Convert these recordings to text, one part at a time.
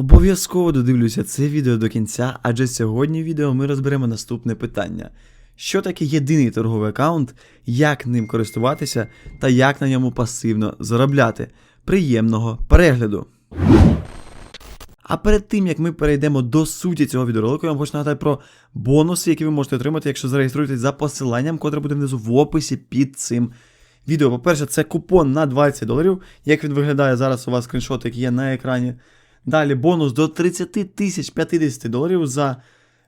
Обов'язково додивлюся це відео до кінця, адже сьогодні в відео ми розберемо наступне питання: що таке єдиний торговий аккаунт, як ним користуватися та як на ньому пасивно заробляти. Приємного перегляду! А перед тим як ми перейдемо до суті цього відеоролику, я вам хочу нагадати про бонуси, які ви можете отримати, якщо зареєструєтесь за посиланням, котре буде внизу в описі під цим відео. По-перше, це купон на 20 доларів. Як він виглядає зараз, у вас скріншот, який є на екрані. Далі бонус до 30 тисяч 50 доларів за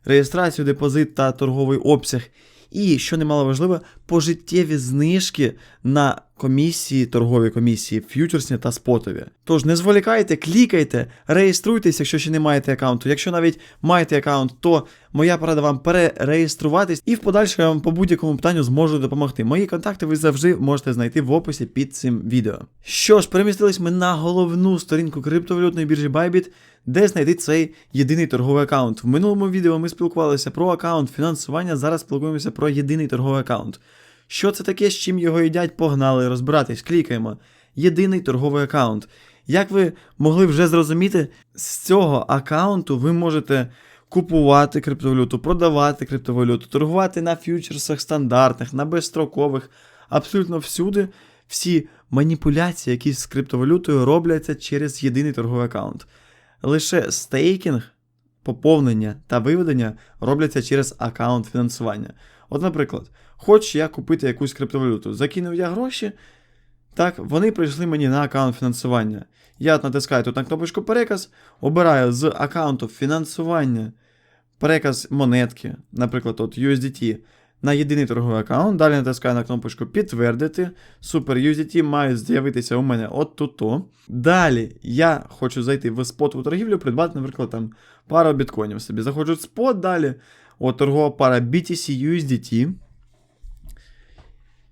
реєстрацію, депозит та торговий обсяг. І, що немало важливо, пожиттєві знижки на комісії, торгові комісії, ф'ючерсні та спотові. Тож не зволікайте, клікайте, реєструйтесь, якщо ще не маєте аккаунту. Якщо навіть маєте аккаунт, то моя порада вам перереєструватись і в подальшому я вам по будь-якому питанню зможу допомогти. Мої контакти ви завжди можете знайти в описі під цим відео. Що ж, перемістились ми на головну сторінку криптовалютної біржі Bybit, де знайти цей єдиний торговий аккаунт. В минулому відео ми спілкувалися про аккаунт фінансування, зараз спілкуємося про єдиний торговий аккаунт. Що це таке, з чим його їдять, погнали розбиратись, клікаємо. Єдиний торговий аккаунт. Як ви могли вже зрозуміти, з цього аккаунту ви можете купувати криптовалюту, продавати криптовалюту, торгувати на фьючерсах стандартних, на безстрокових, абсолютно всюди. Всі маніпуляції, які з криптовалютою робляться через єдиний торговий аккаунт. Лише стейкінг, поповнення та виведення робляться через аккаунт фінансування. От, наприклад, хочу я купити якусь криптовалюту, закинув я гроші, так, вони прийшли мені на аккаунт фінансування. Я натискаю тут на кнопочку переказ, обираю з аккаунту фінансування переказ монетки, наприклад, от USDT, на єдиний торговий аккаунт. Далі натискаю на кнопочку підтвердити. Супер USDT має з'явитися у мене от тут. Далі я хочу зайти в спотову торгівлю, придбати, наприклад, там пару біткоїнів собі. Заходжу в спот, далі от торгова пара BTC USDT.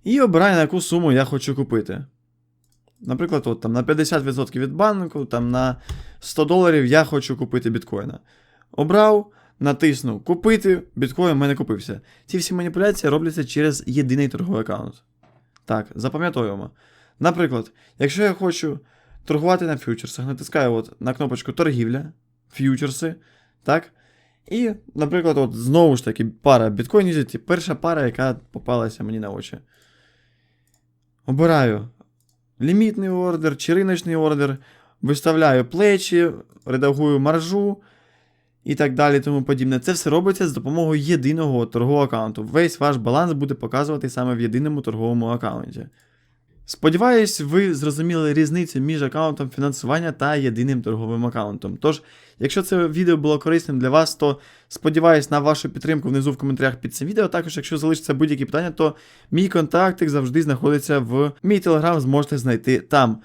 І обираю, на яку суму я хочу купити. Наприклад, от, там, на 50% від банку, там, на 100 доларів я хочу купити біткоїна. Обрав, натиснув Купити, біткоін в мене купився. Ці всі маніпуляції робляться через єдиний торговий аккаунт. Так, запам'ятовуємо. Наприклад, якщо я хочу торгувати на фьючерсах, натискаю от на кнопочку торгівля, фьючерси, так? І, наприклад, от знову ж таки пара біткоін USDT, перша пара, яка попалася мені на очі. Обираю лімітний ордер чи риночний ордер, виставляю плечі, редагую маржу і так далі, тому подібне. Це все робиться з допомогою єдиного торгового аккаунту. Весь ваш баланс буде показувати саме в єдиному торговому аккаунті. Сподіваюсь, ви зрозуміли різницю між аккаунтом фінансування та єдиним торговим аккаунтом. Тож, якщо це відео було корисним для вас, то сподіваюсь на вашу підтримку внизу в коментарях під цим відео. Також, якщо залишиться будь-які питання, то мій контактик завжди знаходиться в мій телеграм, зможете знайти там.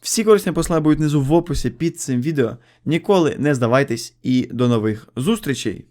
Всі корисні посла будуть внизу в описі під цим відео. Ніколи не здавайтесь і до нових зустрічей!